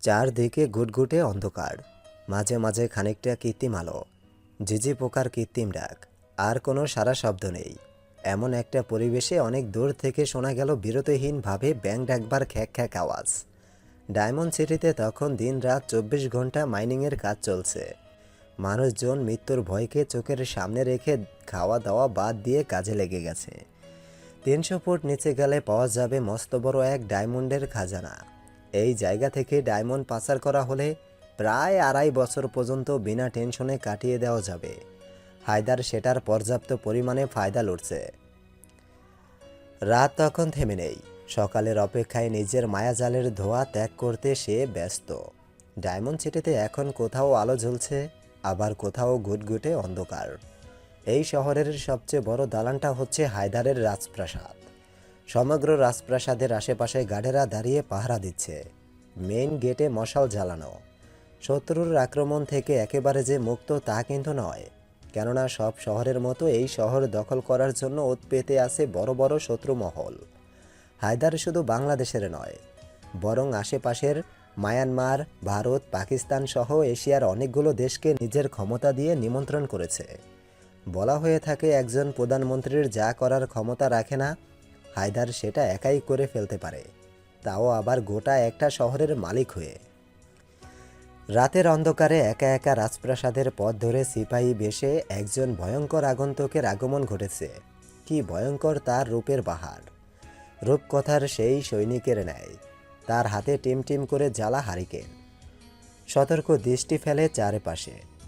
চারদিকে ঘুটঘুটে অন্ধকার। মাঝে মাঝে খানিকটা কৃত্রিম আলো। ঝিঝি পোকার কৃত্রিম ডাক। আর কোনো সারা শব্দ নেই। এমন একটা পরিবেশে অনেক দূর থেকে শোনা গেল বিরতিহীনভাবে ব্যাং ডাকবার খ্যাক খ্যাক আওয়াজ। ডায়মন্ড সিটিতে তখন দিন রাত চব্বিশ ঘণ্টা মাইনিংয়ের কাজ চলছে। মানুষজন মৃত্যুর ভয়কে চোখের সামনে রেখে খাওয়া দাওয়া বাদ দিয়ে কাজে লেগে গেছে। তিনশো ফুট নিচে গেলে পাওয়া যাবে মস্ত বড় এক ডায়মন্ডের খাজানা। এই জায়গা থেকে ডায়মন্ড পাচার করা হলে প্রায় আড়াই বছর পর্যন্ত বিনা টেনশনে কাটিয়ে দেওয়া যাবে। হায়দার সেটার পর্যাপ্ত পরিমাণে ফায়দা লুটছে রাত তখন থেমে নেই। সকালের অপেক্ষায় নিজের মায়াজালের ধোয়া ত্যাগ করতে সে ব্যস্ত। ডায়মন্ড সিটিতে এখন কোথাও আলো জ্বলছে, আবার কোথাও গুটগুটে অন্ধকার। এই শহরের সবচেয়ে বড় দালানটা হচ্ছে হায়দারের রাজপ্রাসাদ। সমগ্র রাজপ্রাসাদের আশেপাশে গার্ডেরা দাঁড়িয়ে পাহারা দিচ্ছে। মেইন গেটে মশাল জ্বালানো। শত্রুর আক্রমণ থেকে একেবারে যে মুক্ত তা কিন্তু নয়। কেননা সব শহরের মতো এই শহর দখল করার জন্য ওত পেতে আছে বড় বড় শত্রু মহল হায়দার শুধু বাংলাদেশের নয়, বরং আশেপাশের মায়ানমার, ভারত, পাকিস্তান সহ এশিয়ার অনেকগুলো দেশকে নিজের ক্ষমতা দিয়ে নিমন্ত্রণ করেছে। বলা হয়ে থাকে একজন প্রধানমন্ত্রীর যা করার ক্ষমতা রাখে না হায়দার সেটা একাই করে ফেলতে পারে। তাও আবার গোটা একটা শহরের মালিক হয়ে। রাতের অন্ধকারে একা একা রাজপ্রাসাদের পথ ধরে সিপাহী বেশে একজন ভয়ঙ্কর আগন্তুকের আগমন ঘটেছে। কি ভয়ঙ্কর তার রূপের বাহার। রূপকথার সেই সৈনিকের ন্যায়। তার হাতে টিম টিম করে জ্বালা হারিকেন। সতর্ক দৃষ্টি ফেলে চারপাশে।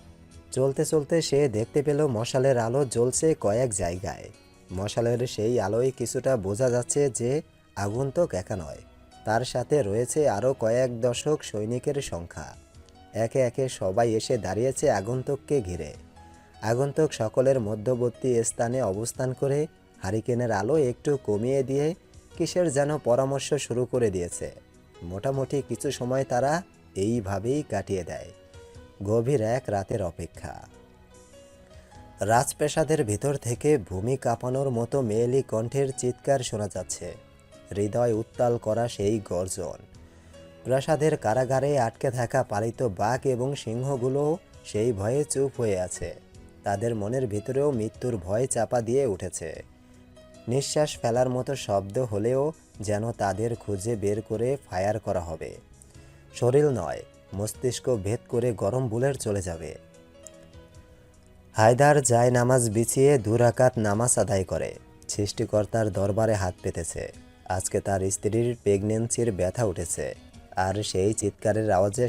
চলতে চলতে সে দেখতে পেল মশালের আলো জ্বলছে কয়েক জায়গায়। মশালের সেই আলোয় কিছুটা বোঝা যাচ্ছে যে আগন্তুক একা নয়। তার সাথে রয়েছে আরও কয়েক দশক সৈনিকের সংখ্যা। একে একে সবাই এসে দাঁড়িয়েছে আগন্তুককে ঘিরে। আগন্তুক সকলের মধ্যবর্তী স্থানে অবস্থান করে হারিকেনের আলো একটু কমিয়ে দিয়ে কিসের যেন পরামর্শ শুরু করে দিয়েছে। মোটামুটি কিছু সময় তারা এইভাবেই কাটিয়ে দেয়। গভীর এক রাতের অপেক্ষা। রাজপ্রাসাদের ভিতর থেকে ভূমি কাঁপানোর মতো মেয়েলি কণ্ঠের চিৎকার শোনা যাচ্ছে। হৃদয় উত্তাল করা সেই গর্জন। প্রাসাদের কারাগারে আটকে থাকা পালিত বাঘ এবং সিংহগুলো সেই ভয়ে চুপ হয়ে আছে। তাদের মনের ভিতরেও মৃত্যুর ভয় চাপা দিয়ে উঠেছে। নিঃশ্বাস ফেলার মতো শব্দ হলেও যেন তাদের খুঁজে বের করে ফায়ার করা হবে। শরীর নয়, মস্তিষ্ক ভেদ করে গরম বুলের চলে যাবে। হায়দার যায় নামাজ বিছিয়ে দুরাকাত নামাজ আদায় করে। সৃষ্টিকর্তার দরবারে হাত পেতেছে। আজকে তার স্ত্রীর প্রেগনেন্সির ব্যথা উঠেছে। আর সেই চিৎকারের আওয়াজে